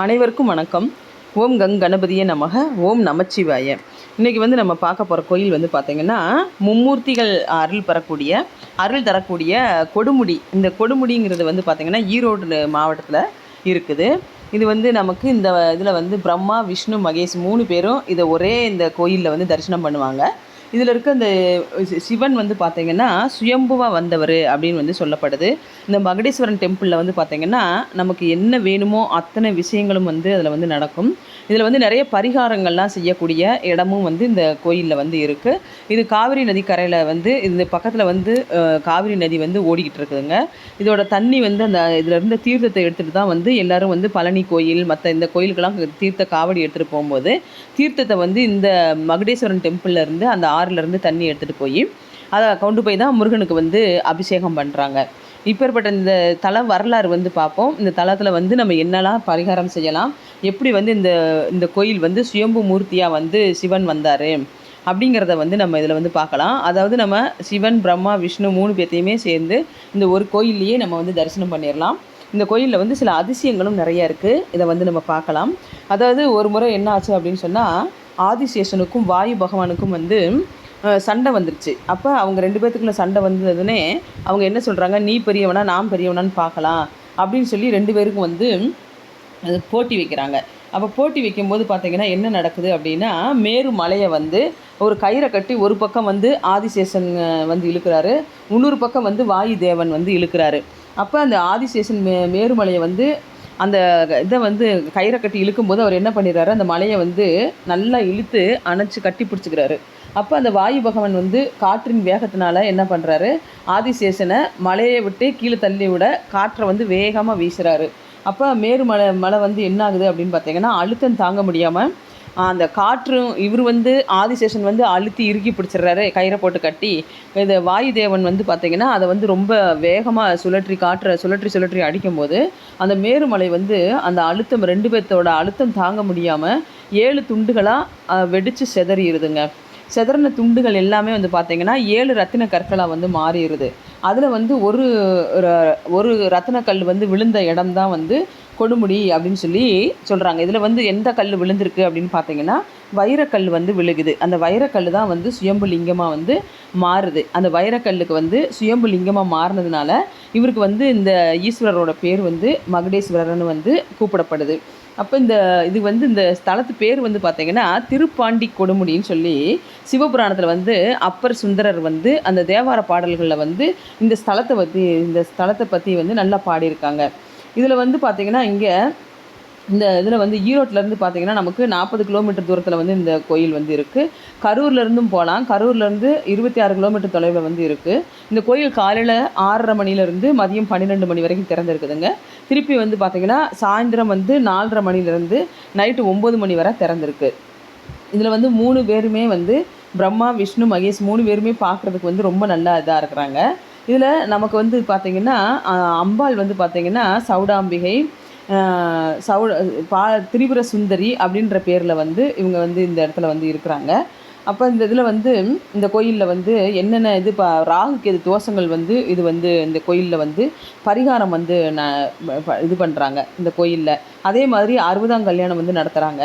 அனைவருக்கும் வணக்கம். ஓம் கங் கணபதியே நமக. ஓம் நமச்சிவாய. இன்றைக்கி வந்து நம்ம பார்க்க போகிற கோயில் வந்து பார்த்திங்கன்னா மும்மூர்த்திகள் அருள் பெறக்கூடிய அருள் தரக்கூடிய கொடுமுடி. இந்த கொடுமுடிங்கிறது வந்து பார்த்திங்கன்னா ஈரோடு மாவட்டத்தில் இருக்குது. இது வந்து நமக்கு இந்த இதில் வந்து பிரம்மா விஷ்ணு மகேஷ் மூணு பேரும் இதை ஒரே இந்த கோயிலில் வந்து தரிசனம் பண்ணுவாங்க. இதில் இருக்க அந்த சி- சிவன் வந்து பார்த்தீங்கன்னா சுயம்புவாக வந்தவர் அப்படின்னு வந்து சொல்லப்படுது. இந்த மகுடேஸ்வரன் டெம்பிளில் வந்து பார்த்தீங்கன்னா நமக்கு என்ன வேணுமோ அத்தனை விஷயங்களும் வந்து அதில் வந்து நடக்கும். இதில் வந்து நிறைய பரிகாரங்கள்லாம் செய்யக்கூடிய இடமும் வந்து இந்த கோயிலில் வந்து இருக்குது இது காவிரி நதி கரையில் வந்து இந்த பக்கத்தில் வந்து காவிரி நதி வந்து ஓடிக்கிட்டு இருக்குதுங்க. இதோட தண்ணி வந்து அந்த இதில் இருந்த தீர்த்தத்தை எடுத்துகிட்டு தான் வந்து எல்லாரும் வந்து பழனி கோயில் மற்ற இந்த கோயிலுக்கெல்லாம் தீர்த்த காவடி எடுத்துகிட்டு போகும்போது தீர்த்தத்தை வந்து இந்த மகுடேஸ்வரன் டெம்பிளில் இருந்து அந்த ஆறுலேருந்து தண்ணி எடுத்துகிட்டு போய் அதை கொண்டு போய் தான் முருகனுக்கு வந்து அபிஷேகம் பண்ணுறாங்க இப்பேற்பட்ட இந்த தல வரலாறு வந்து பார்ப்போம் இந்த தலத்தில் வந்து நம்ம என்னெல்லாம் பரிகாரம் செய்யலாம். எப்படி வந்து இந்த இந்த கோயில் வந்து சுயம்பு மூர்த்தியாக வந்து சிவன் வந்தார் அப்படிங்கிறத வந்து நம்ம இதில் வந்து பார்க்கலாம் அதாவது நம்ம சிவன் பிரம்மா விஷ்ணு மூணு பேர்த்தையுமே சேர்ந்து இந்த ஒரு கோயில்லையே நம்ம வந்து தரிசனம் பண்ணிடலாம் இந்த கோயிலில் வந்து சில அதிசயங்களும் நிறைய இருக்குது இதை வந்து நம்ம பார்க்கலாம் அதாவது ஒரு முறை என்ன ஆச்சு அப்படின்னு சொன்னால் ஆதிசேஷனுக்கும் வாயு பகவானுக்கும் வந்து சண்டை வந்துருச்சு. அப்போ அவங்க ரெண்டு பேர்த்துக்குள்ள சண்டை வந்ததுன்னே அவங்க என்ன சொல்கிறாங்க நீ பெரியவனா நான் பெரியவனான்னு பார்க்கலாம். அப்படின்னு சொல்லி ரெண்டு பேருக்கும் வந்து அது போட்டி வைக்கிறாங்க. அப்போ போட்டி வைக்கும்போது பார்த்தீங்கன்னா என்ன நடக்குது அப்படின்னா மேரு மலையை வந்து ஒரு கயிறை கட்டி ஒரு பக்கம் வந்து ஆதிசேஷன் வந்து இழுக்கிறாரு. இன்னொரு பக்கம் வந்து வாயு தேவன் வந்து இழுக்கிறாரு. அப்போ அந்த ஆதிசேஷன் மே மேருமலையை வந்து அந்த இதை வந்து கயிறை கட்டி இழுக்கும்போது அவர் என்ன பண்ணிடுறாரு? அந்த மலையை வந்து நல்லா இழுத்து அணைச்சி கட்டி பிடிச்சிக்கிறாரு. அப்போ அந்த வாயு பகவான் வந்து காற்றின் வேகத்தினால என்ன பண்ணுறாரு ஆதிசேஷனை மலையை விட்டு கீழே தள்ளி விட காற்றை வந்து வேகமாக வீசுகிறாரு அப்போ மேருமலை மலை வந்து என்ன ஆகுது அப்படின்னு பார்த்தீங்கன்னா அழுத்தம் தாங்க முடியாமல் அந்த காற்றும் இவர் வந்து ஆதிசேஷன் வந்து அழுத்தி இறுக்கி பிடிச்சிடுறாரு கயிறை போட்டு கட்டி. இந்த வாயு தேவன் வந்து பார்த்தீங்கன்னா அதை வந்து ரொம்ப வேகமாக சுழற்றி காற்றை சுழற்றி சுழற்றி அடிக்கும்போது அந்த மேருமலை வந்து அந்த அழுத்தம் ரெண்டு பேர்த்தோட அழுத்தம் தாங்க முடியாமல் ஏழு துண்டுகளாக வெடித்து செதறிடுதுங்க செதறின துண்டுகள் எல்லாமே வந்து பார்த்தீங்கன்னா ஏழு ரத்தின கற்களாக வந்து மாறிடுது அதில் வந்து ஒரு ர- ஒரு ரத்தினக்கல் வந்து விழுந்த இடம் தான் வந்து கொடுமுடி அப்படின்னு சொல்லி சொல்கிறாங்க இதில் வந்து எந்த கல் விழுந்திருக்கு அப்படின்னு பார்த்தீங்கன்னா வைரக்கல் வந்து விழுகுது. அந்த வைரக்கல் தான் வந்து சுயம்பு லிங்கமாக வந்து மாறுது. அந்த வைரக்கல்லுக்கு வந்து சுயம்பு லிங்கமாக மாறினதுனால இவருக்கு வந்து இந்த ஈஸ்வரரோட பேர் வந்து மகுடேஸ்வரர்னு வந்து கூப்பிடப்படுது. அப்போ இந்த இது வந்து இந்த ஸ்தலத்து பேர் வந்து பார்த்தீங்கன்னா திருப்பாண்டி கொடுமுடின்னு சொல்லி சிவபுராணத்தில் வந்து அப்பர் சுந்தரர் வந்து அந்த தேவார பாடல்களில் வந்து இந்த ஸ்தலத்தை பற்றி இந்த ஸ்தலத்தை பற்றி வந்து நல்லா பாடியிருக்காங்க. இதில் வந்து பார்த்தீங்கன்னா இங்கே இந்த இதில் வந்து ஈரோட்டிலேருந்து பார்த்தீங்கன்னா நமக்கு நாற்பது கிலோமீட்டர் தூரத்தில் வந்து இந்த கோயில் வந்து இருக்குது கரூர்லேருந்தும் போகலாம் கரூர்லேருந்து இருபத்தி ஆறு கிலோமீட்டர் தொலைவில் வந்து இருக்குது இந்த கோயில் காலையில் ஆறரை மணிலேருந்து மதியம் பன்னிரெண்டு மணி வரைக்கும் திறந்துருக்குதுங்க. திருப்பி வந்து பார்த்தீங்கன்னா சாயந்தரம் வந்து நாலரை மணிலேருந்து நைட்டு ஒம்பது மணி வரை திறந்துருக்கு. இதில் வந்து மூணு பேருமே வந்து பிரம்மா விஷ்ணு மகேஷ் மூணு பேருமே பார்க்குறதுக்கு வந்து ரொம்ப நல்லா இதாக இருக்கிறாங்க. இதில் நமக்கு வந்து பார்த்திங்கன்னா அம்பாள் வந்து பார்த்திங்கன்னா சௌடாம்பிகை ஆஹ், சௌ பா திரிபுர சுந்தரி அப்படின்ற பேரில் வந்து இவங்க வந்து இந்த இடத்துல வந்து இருக்கிறாங்க. அப்போ இந்த இதில் வந்து இந்த கோயிலில் வந்து என்னென்ன இது பா ராகுக்கு எது தோஷங்கள் வந்து இது வந்து இந்த கோயிலில் வந்து பரிகாரம் வந்து ந ப- இது பண்ணுறாங்க இந்த கோயிலில். அதே மாதிரி அறுபதாம் கல்யாணம் வந்து நடத்துகிறாங்க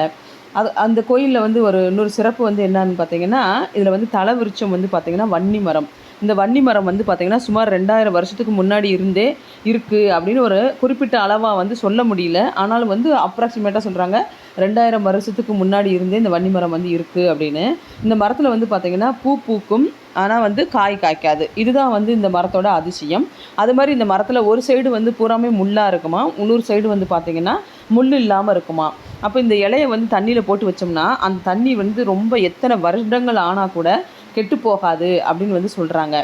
அது அந்த கோயிலில் வந்து ஒரு இன்னொரு சிறப்பு வந்து என்னன்னு பார்த்தீங்கன்னா இதில் வந்து தலை விருட்சம் வந்து பார்த்திங்கன்னா வன்னி மரம். இந்த வன்னி மரம் வந்து பார்த்திங்கன்னா சுமார் ரெண்டாயிரம் வருஷத்துக்கு முன்னாடி இருந்தே இருக்குது அப்படின்னு ஒரு குறிப்பிட்ட அளவாக வந்து சொல்ல முடியல. ஆனாலும் வந்து அப்ராக்சிமேட்டாக சொல்கிறாங்க ரெண்டாயிரம் வருஷத்துக்கு முன்னாடி இருந்தே இந்த வன்னி மரம் வந்து இருக்குது அப்படின்னு. இந்த மரத்தில் வந்து பார்த்திங்கன்னா பூ பூக்கும் ஆனால் வந்து காய் காய்க்காது. இதுதான் வந்து இந்த மரத்தோட அதிசயம். அது மாதிரி இந்த மரத்தில் ஒரு சைடு வந்து பூராமே முள்ளாக இருக்குமா இன்னொரு சைடு வந்து பார்த்திங்கன்னா முள் இல்லாமல் இருக்குமா? அப்போ இந்த இலையை வந்து தண்ணியில் போட்டு வச்சோம்னா அந்த தண்ணி வந்து ரொம்ப எத்தனை வருடங்கள் ஆனால் கூட கெட்டு போகாது அப்படின்னு வந்து சொல்கிறாங்க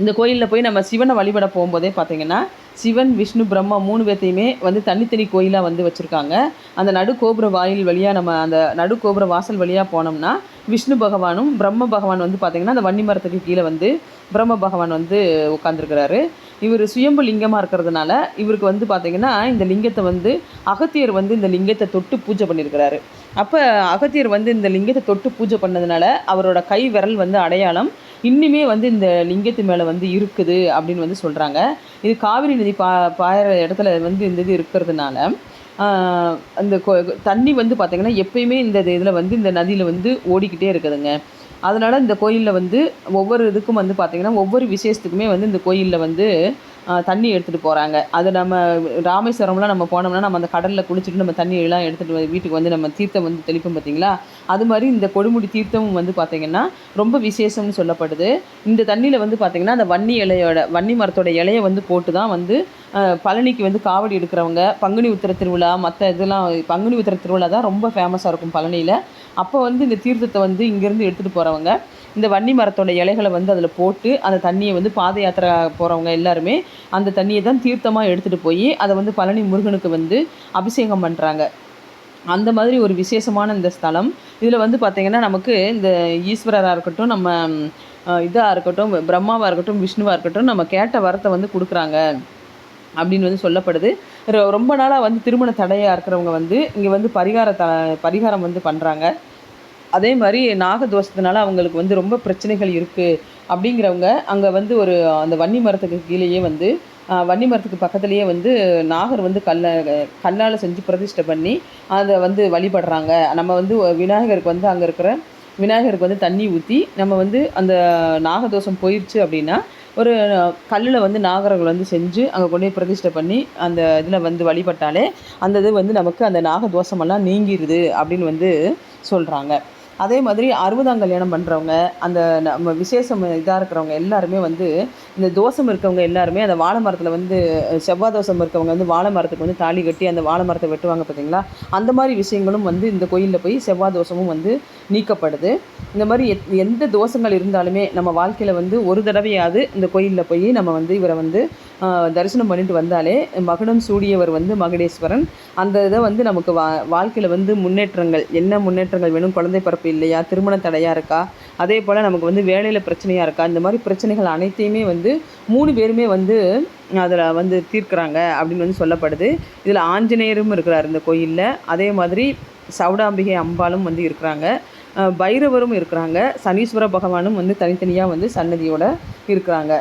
இந்த கோயிலில் போய் நம்ம சிவனை வழிபட போகும்போதே பார்த்தீங்கன்னா சிவன் விஷ்ணு பிரம்மா மூணு பேர்த்தையுமே வந்து தனித்தனி கோயிலாக வந்து வச்சுருக்காங்க. அந்த நடு கோபுர வாயில் வழியாக நம்ம அந்த நடு கோபுர வாசல் வழியாக போனோம்னா விஷ்ணு பகவானும் பிரம்ம பகவான் வந்து பார்த்திங்கன்னா அந்த வன்னி மரத்துக்கு கீழே வந்து பிரம்ம பகவான் வந்து உட்காந்துருக்கிறாரு இவர் சுயம்பு லிங்கமாக இருக்கிறதுனால இவருக்கு வந்து பார்த்திங்கன்னா இந்த லிங்கத்தை வந்து அகத்தியர் வந்து இந்த லிங்கத்தை தொட்டு பூஜை பண்ணியிருக்கிறாரு. அப்போ அகத்தியர் வந்து இந்த லிங்கத்தை தொட்டு பூஜை பண்ணதுனால அவரோட கை விரல் வந்து அடையாளம் இன்னுமே வந்து இந்த லிங்கத்து மேலே வந்து இருக்குது அப்படின்னு வந்து சொல்கிறாங்க இது காவிரி நதி பா பாயிற இடத்துல வந்து இந்த இது இருக்கிறதுனால அந்த கொ தண்ணி வந்து பார்த்திங்கன்னா எப்பயுமே இந்த இதில் வந்து இந்த நதியில் வந்து ஓடிக்கிட்டே இருக்குதுங்க. அதனால் இந்த கோயிலில் வந்து ஒவ்வொரு இதுக்கும் வந்து பார்த்திங்கன்னா ஒவ்வொரு விசேஷத்துக்குமே வந்து இந்த கோயிலில் வந்து தண்ணி எடுத்துகிட்டு போகிறாங்க அது நம்ம ராமேஸ்வரம்லாம் நம்ம போனோம்னா நம்ம அந்த கடலில் குளிச்சுட்டு நம்ம தண்ணி எல்லாம் எடுத்துகிட்டு வீட்டுக்கு வந்து நம்ம தீர்த்தம் வந்து தெளிப்போம் பார்த்தீங்களா அது மாதிரி இந்த கொடுமுடி தீர்த்தமும் வந்து பார்த்திங்கன்னா ரொம்ப விசேஷம்னு சொல்லப்படுது. இந்த தண்ணியில் வந்து பார்த்திங்கன்னா அந்த வன்னி இலையோட வன்னி மரத்தோட இலையை வந்து போட்டு தான் வந்து பழனிக்கு வந்து காவடி எடுக்கிறவங்க பங்குனி உத்திர திருவிழா மற்ற இதெல்லாம் பங்குனி உத்திர திருவிழா தான் ரொம்ப ஃபேமஸாக இருக்கும் பழனியில். அப்போ வந்து இந்த தீர்த்தத்தை வந்து இங்கேருந்து எடுத்துகிட்டு போகிறவங்க இந்த வன்னி மரத்தோட இலைகளை வந்து அதில் போட்டு அந்த தண்ணியை வந்து பாத யாத்திரை போகிறவங்க எல்லாருமே அந்த தண்ணியை தான் தீர்த்தமாக எடுத்துகிட்டு போய் அதை வந்து பழனி முருகனுக்கு வந்து அபிஷேகம் பண்ணுறாங்க அந்த மாதிரி ஒரு விசேஷமான இந்த ஸ்தலம். இதில் வந்து பார்த்திங்கன்னா நமக்கு இந்த ஈஸ்வரராக இருக்கட்டும் நம்ம இதாக இருக்கட்டும் பிரம்மாவாக இருக்கட்டும் விஷ்ணுவாக இருக்கட்டும் நம்ம கேட்ட வரத்தை வந்து கொடுக்குறாங்க அப்படின்னு வந்து சொல்லப்படுது. ரொம்ப நாளாக வந்து திருமண தடையாக இருக்கிறவங்க வந்து இங்கே வந்து பரிகார த பரிகாரம் வந்து பண்ணுறாங்க அதே மாதிரி நாகதோஷத்தினால அவங்களுக்கு வந்து ரொம்ப பிரச்சனைகள் இருக்குது அப்படிங்கிறவங்க அங்கே வந்து ஒரு அந்த வன்னி மரத்துக்கு கீழேயே வந்து வன்னி மரத்துக்கு பக்கத்துலேயே வந்து நாகர் வந்து கல்ல கல்லால் செஞ்சு பிரதிஷ்டை பண்ணி அதை வந்து வழிபடுறாங்க. நம்ம வந்து விநாயகருக்கு வந்து அங்கே இருக்கிற விநாயகருக்கு வந்து தண்ணி ஊற்றி நம்ம வந்து அந்த நாகதோஷம் போயிடுச்சு அப்படின்னா ஒரு கல்லில் வந்து நாகர்கள் வந்து செஞ்சு அங்கே கொண்டு போய் பிரதிஷ்டை பண்ணி அந்த இதில் வந்து வழிபட்டாலே அந்த இது வந்து நமக்கு அந்த நாகதோஷமெல்லாம் நீங்கிடுது அப்படின்னு வந்து சொல்கிறாங்க அதே மாதிரி அறுபதாம் கல்யாணம் பண்ணுறவங்க அந்த நம்ம விசேஷம் இதாக இருக்கிறவங்க எல்லாருமே வந்து இந்த தோஷம் இருக்கவங்க எல்லாருமே அந்த வாழை மரத்தில் வந்து செவ்வாய் தோஷம் இருக்கவங்க வந்து வாழை மரத்துக்கு வந்து தாலி கட்டி அந்த வாழை மரத்தை வெட்டுவாங்க பார்த்தீங்களா அந்த மாதிரி விஷயங்களும் வந்து இந்த கோயிலில் போய் செவ்வாய் தோஷமும் வந்து நீக்கப்படுது. இந்த மாதிரி எத் எந்த தோஷங்கள் இருந்தாலுமே நம்ம வாழ்க்கையில் வந்து ஒரு தடவையாவது இந்த கோயிலில் போய் நம்ம வந்து இவரை வந்து தரிசனம் பண்ணிட்டு வந்தாலே மகுடம் சூடியவர் வந்து மகுடேஸ்வரன். அந்த இதை வந்து நமக்கு வா வாழ்க்கையில் வந்து முன்னேற்றங்கள் என்ன முன்னேற்றங்கள் வேணும்? குழந்தை பிறப்பு இல்லையா? திருமண தடையாக இருக்கா? அதே போல் நமக்கு வந்து வேலையில் பிரச்சனையாக இருக்கா? இந்த மாதிரி பிரச்சனைகள் அனைத்தையுமே வந்து மூணு பேருமே வந்து அதில் வந்து தீர்க்குறாங்க அப்படின்னு வந்து சொல்லப்படுது. இதில் ஆஞ்சநேயரும் இருக்கிறார் இந்த கோயிலில். அதே மாதிரி சவுடாம்பிகை அம்பாளும் வந்து இருக்கிறாங்க. பைரவரும் இருக்கிறாங்க. சனீஸ்வர பகவானும் வந்து தனித்தனியாக வந்து சன்னதியோடு இருக்கிறாங்க.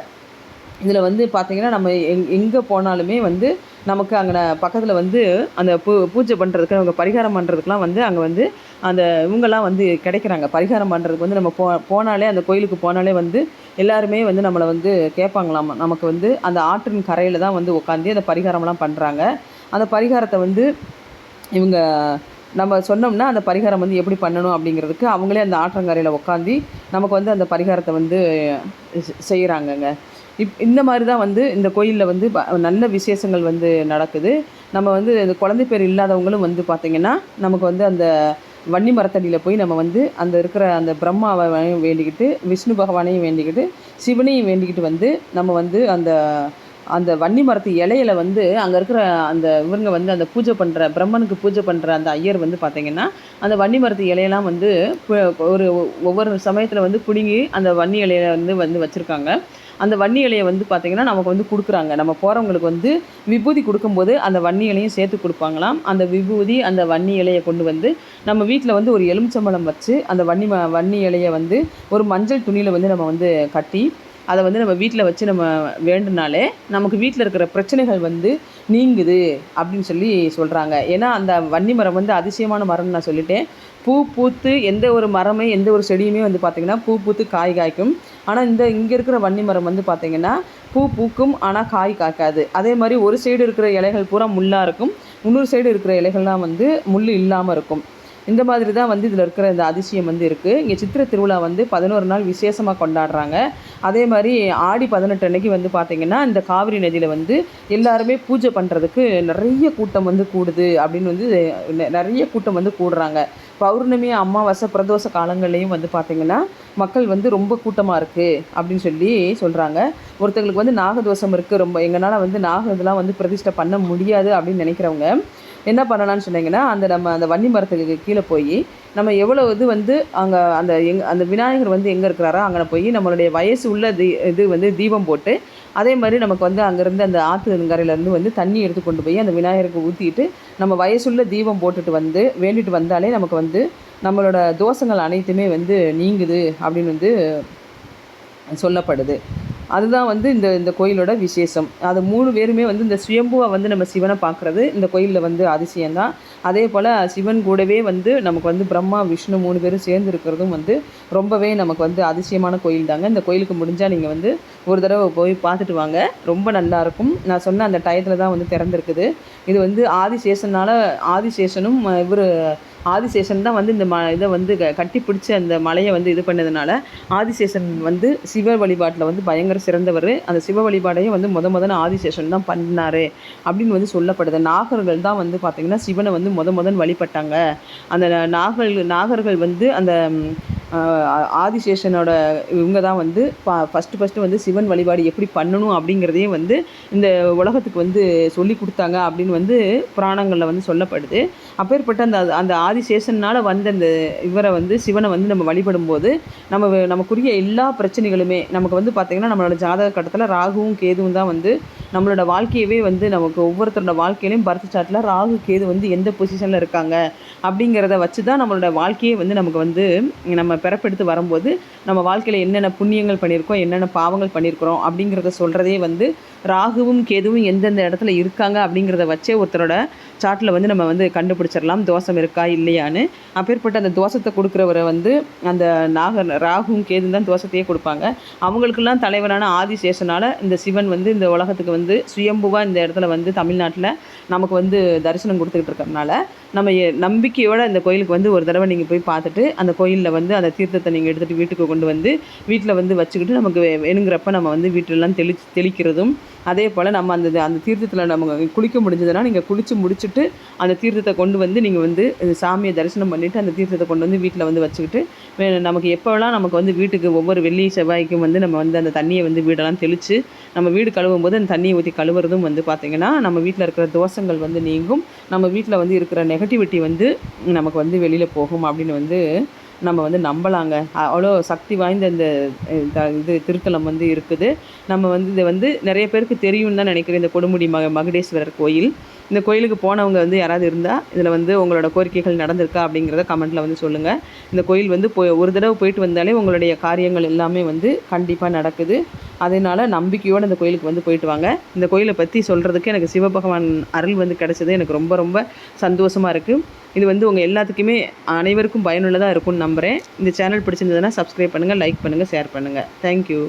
இதில் வந்து பார்த்திங்கன்னா நம்ம எங் எங்கே போனாலுமே வந்து நமக்கு அங்கே பக்கத்தில் வந்து அந்த பூ பூஜை பண்ணுறதுக்கு அவங்க பரிகாரம் பண்ணுறதுக்குலாம் வந்து அங்கே வந்து அந்த இவங்கெல்லாம் வந்து கிடைக்கிறாங்க. பரிகாரம் பண்ணுறதுக்கு வந்து நம்ம போ போனாலே அந்த கோயிலுக்கு போனாலே வந்து எல்லாருமே வந்து நம்மளை வந்து கேட்பாங்களாம். நமக்கு வந்து அந்த ஆற்றின் கரையில் தான் வந்து உட்காந்து அந்த பரிகாரம்லாம் பண்ணுறாங்க அந்த பரிகாரத்தை வந்து இவங்க நம்ம சொன்னோம்னா அந்த பரிகாரம் வந்து எப்படி பண்ணணும் அப்படிங்கிறதுக்கு அவங்களே அந்த ஆற்றங்கரையில் உட்காந்து நமக்கு வந்து அந்த பரிகாரத்தை வந்து செய்கிறாங்கங்க இப் இந்த மாதிரி தான் வந்து இந்த கோயிலில் வந்து நல்ல விசேஷங்கள் வந்து நடக்குது. நம்ம வந்து இந்த குழந்தை பேர் இல்லாதவங்களும் வந்து பார்த்திங்கன்னா நமக்கு வந்து அந்த வன்னி மரத்தடியில் போய் நம்ம வந்து அந்த இருக்கிற அந்த பிரம்மாவை வேண்டிக்கிட்டு விஷ்ணு பகவானையும் வேண்டிக்கிட்டு சிவனையும் வேண்டிக்கிட்டு வந்து நம்ம வந்து அந்த அந்த வன்னி மரத்து இலையில வந்து அங்கே இருக்கிற அந்த இவங்க வந்து அந்த பூஜை பண்ணுற பிரம்மனுக்கு பூஜை பண்ணுற அந்த ஐயர் வந்து பார்த்திங்கன்னா அந்த வன்னி மரத்து இலையெல்லாம் வந்து ஒரு ஒவ்வொரு சமயத்தில் வந்து பிடுங்கி அந்த வன்னி இலையில வந்து வந்து வச்சுருக்காங்க. அந்த வன்னி இலையை வந்து பார்த்திங்கன்னா நமக்கு வந்து கொடுக்குறாங்க. நம்ம போகிறவங்களுக்கு வந்து விபூதி கொடுக்கும்போது அந்த வன்னி இலையும் சேர்த்து கொடுப்பாங்களாம். அந்த விபூதி அந்த வன்னி இலையை கொண்டு வந்து நம்ம வீட்டில் வந்து ஒரு எலுமிச்சம்பழம் வச்சு அந்த வன்னி வன்னி இலையை வந்து ஒரு மஞ்சள் துணியில் வந்து நம்ம வந்து கட்டி அதை வந்து நம்ம வீட்டில் வச்சு நம்ம வேண்டுனாலே நமக்கு வீட்டில் இருக்கிற பிரச்சனைகள் வந்து நீங்குது அப்படின்னு சொல்லி சொல்கிறாங்க ஏன்னா அந்த வன்னி மரம் வந்து அதிசயமான மரம்னு நான் சொல்லிட்டேன். பூ பூத்து எந்த ஒரு மரமே எந்த ஒரு செடியுமே வந்து பார்த்திங்கன்னா பூ பூத்து காய் காய்க்கும். ஆனால் இந்த இங்கே இருக்கிற வன்னி மரம் வந்து பார்த்திங்கன்னா பூ பூக்கும் ஆனால் காய் காய்க்காது. அதே மாதிரி ஒரு சைடு இருக்கிற இலைகள் பூரா முள்ளாக இருக்கும். இன்னொரு சைடு இருக்கிற இலைகள்லாம் வந்து முள் இல்லாமல் இருக்கும். இந்த மாதிரி தான் வந்து இதில் இருக்கிற இந்த அதிசயம் வந்து இருக்குது இங்கே சித்திரை திருவிழா வந்து பதினோரு நாள் விசேஷமாக கொண்டாடுறாங்க. அதே மாதிரி ஆடி பதினெட்டு அன்னைக்கு வந்து பார்த்திங்கன்னா இந்த காவிரி நதியில் வந்து எல்லாருமே பூஜை பண்ணுறதுக்கு நிறைய கூட்டம் வந்து கூடுது அப்படின்னு வந்து நிறைய கூட்டம் வந்து கூடுறாங்க. பௌர்ணமி அமாவாசை பிரதோஷ காலங்கள்லேயும் வந்து பார்த்திங்கன்னா மக்கள் வந்து ரொம்ப கூட்டமாக இருக்குது அப்படின்னு சொல்லி சொல்கிறாங்க ஒருத்தங்களுக்கு வந்து நாகதோஷம் இருக்குது ரொம்ப எங்களால் வந்து நாக இதெல்லாம் வந்து பிரதிஷ்டை பண்ண முடியாது அப்படின்னு நினைக்கிறவங்க என்ன பண்ணலாம்னு சொன்னீங்கன்னா அந்த நம்ம அந்த வன்னி மரத்துக்கு கீழே போய் நம்ம எவ்வளோ இது வந்து அங்கே அந்த எங் அந்த விநாயகர் வந்து எங்கே இருக்கிறாரோ அங்கே போய் நம்மளுடைய வயசு உள்ள தீ இது வந்து தீபம் போட்டு அதே மாதிரி நமக்கு வந்து அங்கேருந்து அந்த ஆற்றுங்கரையிலேருந்து வந்து தண்ணி எடுத்து கொண்டு போய் அந்த விநாயகருக்கு ஊற்றிட்டு நம்ம வயசுள்ள தீபம் போட்டுட்டு வந்து வேண்டிட்டு வந்தாலே நமக்கு வந்து நம்மளோட தோஷங்கள் அனைத்துமே வந்து நீங்குது அப்படின்னு வந்து சொல்லப்படுது. அதுதான் வந்து இந்த இந்த கோயிலோட விசேஷம். அது மூணு பேருமே வந்து இந்த சுயம்புவை வந்து நம்ம சிவனை பார்க்குறது இந்த கோயிலில் வந்து அதிசயம்தான். அதே போல் சிவன் கூடவே வந்து நமக்கு வந்து பிரம்மா விஷ்ணு மூணு பேரும் சேர்ந்து இருக்கிறதும் வந்து ரொம்பவே நமக்கு வந்து அதிசயமான கோயில் தாங்க இந்த கோயிலுக்கு முடிஞ்சால் நீங்கள் வந்து ஒரு தடவை போய் பார்த்துட்டு வாங்க. ரொம்ப நல்லாயிருக்கும். நான் சொன்ன அந்த டயத்தில் தான் வந்து திறந்துருக்குது. இது வந்து ஆதிசேஷனால் ஆதிசேஷனும் இவர் ஆதிசேஷன் தான் வந்து இந்த ம இதை வந்து க கட்டி பிடிச்சி அந்த மலையை வந்து இது பண்ணதுனால ஆதிசேஷன் வந்து சிவ வழிபாட்டில் வந்து பயங்கர சிறந்தவர். அந்த சிவ வழிபாடையும் வந்து முத முதன் ஆதிசேஷன் தான் பண்ணார் அப்படின்னு வந்து சொல்லப்படுது. நாகர்கள் தான் வந்து பார்த்திங்கன்னா சிவனை வந்து முத முதன் வழிபட்டாங்க. அந்த நாகர்கள் நாகர்கள் வந்து அந்த ஆதிசேஷனோட இவங்க தான் வந்து பா ஃபஸ்ட்டு ஃபஸ்ட்டு வந்து சிவன் வழிபாடு எப்படி பண்ணணும் அப்படிங்கிறதையும் வந்து இந்த உலகத்துக்கு வந்து சொல்லி கொடுத்தாங்க அப்படின்னு வந்து புராணங்களில் வந்து சொல்லப்படுது. அப்பேற்பட்ட அந்த அந்த ஆதிசேஷனால் வந்த அந்த இவரை வந்து சிவனை வந்து நம்ம வழிபடும் போது நம்ம நமக்குரிய எல்லா பிரச்சனைகளுமே நமக்கு வந்து பார்த்திங்கன்னா நம்மளோட ஜாதக கட்டத்தில் ராகுவும் கேதுவும் தான் வந்து நம்மளோட வாழ்க்கையவே வந்து நமக்கு ஒவ்வொருத்தரோட வாழ்க்கையிலையும் பர்த் சாட்டில் ராகு கேது வந்து எந்த பொசிஷனில் இருக்காங்க? அப்படிங்கிறத வச்சு தான் நம்மளோட வாழ்க்கையே வந்து நமக்கு வந்து நம்ம பிறப்பெடுத்து வரும்போது நம்ம வாழ்க்கையில் என்னென்ன புண்ணியங்கள் பண்ணியிருக்கோம் என்னென்ன பாவங்கள் பண்ணியிருக்கிறோம் அப்படிங்கிறத சொல்கிறதே வந்து ராகுவும் கேதுவும் எந்தெந்த இடத்துல இருக்காங்க அப்படிங்கிறத வச்சே ஒருத்தரோட சாட்டில் வந்து நம்ம வந்து கண்டுபிடிச்சிடலாம். தோஷம் இருக்கா இல்லையான்னு. அப்பேற்பட்ட அந்த தோஷத்தை கொடுக்குறவரை வந்து அந்த நாகர் ராகுவும் கேதுவும் தான் தோஷத்தையே கொடுப்பாங்க. அவங்களுக்கெல்லாம் தலைவரான ஆதிசேஷனால் இந்த சிவன் வந்து இந்த உலகத்துக்கு வந்து சுயம்புவாக இந்த இடத்துல வந்து தமிழ்நாட்டில் நமக்கு வந்து தரிசனம் கொடுத்துக்கிட்டு இருக்கிறதுனால நம்ம நம்பிக்கையோடு அந்த கோயிலுக்கு வந்து ஒரு தடவை நீங்கள் போய் பார்த்துட்டு அந்த கோயிலில் வந்து அந்த தீர்த்தத்தை நீங்கள் எடுத்துகிட்டு வீட்டுக்கு கொண்டு வந்து வீட்டில் வந்து வச்சுக்கிட்டு நமக்கு வேணுங்கிறப்ப நம்ம வந்து வீட்டிலலாம் தெளி தெளிக்கிறதும் அதே போல் நம்ம அந்த அந்த தீர்த்தத்தில் நம்ம குளிக்க முடிஞ்சதுன்னா நீங்கள் குளித்து முடிச்சுட்டு அந்த தீர்த்தத்தை கொண்டு வந்து நீங்கள் வந்து சாமியை தரிசனம் பண்ணிவிட்டு அந்த தீர்த்தத்தை கொண்டு வந்து வீட்டில் வந்து வச்சுக்கிட்டு நமக்கு எப்போல்லாம் நமக்கு வந்து வீட்டுக்கு ஒவ்வொரு வெள்ளி செவ்வாய்க்கும் வந்து நம்ம வந்து அந்த தண்ணியை வந்து வீடெல்லாம் தெளித்து நம்ம வீடு கழுவும் போது அந்த தண்ணியை ஊற்றி கழுவுறதும் வந்து பார்த்திங்கன்னா நம்ம வீட்டில் இருக்கிற தோஷங்கள் வந்து நீங்கும். நம்ம வீட்டில் வந்து இருக்கிற நெகட்டிவிட்டி வந்து நமக்கு வந்து வெளியில் போகும் அப்படின்னு வந்து நம்ம வந்து நம்பலாங்க. அவ்வளோ சக்தி வாய்ந்த இந்த இது திருத்தலம் வந்து இருக்குது. நம்ம வந்து இதை வந்து நிறைய பேருக்கு தெரியும்னு தான் நினைக்கிறேன். இந்த கொடுமுடி மக மகுடேஸ்வரர் கோயில். இந்த கோயிலுக்கு போனவங்க வந்து யாராவது இருந்தால் இதில் வந்து உங்களோட கோரிக்கைகள் நடந்திருக்கா அப்படிங்கிறத கமெண்ட்டில் வந்து சொல்லுங்கள் இந்த கோயில் வந்து போய் ஒரு தடவை போயிட்டு வந்தாலே உங்களுடைய காரியங்கள் எல்லாமே வந்து கண்டிப்பாக நடக்குது. அதனால் நம்பிக்கையோடு இந்த கோயிலுக்கு வந்து போயிட்டு வாங்க. இந்த கோயிலை பற்றி சொல்கிறதுக்கு எனக்கு சிவபகவான் அருள் வந்து கிடச்சது எனக்கு ரொம்ப ரொம்ப சந்தோஷமாக இருக்குது இது வந்து உங்கள் எல்லாத்துக்குமே அனைவருக்கும் பயனுள்ளதாக இருக்கும்னு நம்புகிறேன் இந்த சேனல் பிடிச்சிருந்ததுன்னா சப்ஸ்கிரைப் பண்ணுங்கள் லைக் பண்ணுங்கள் ஷேர் பண்ணுங்கள் தேங்க்யூ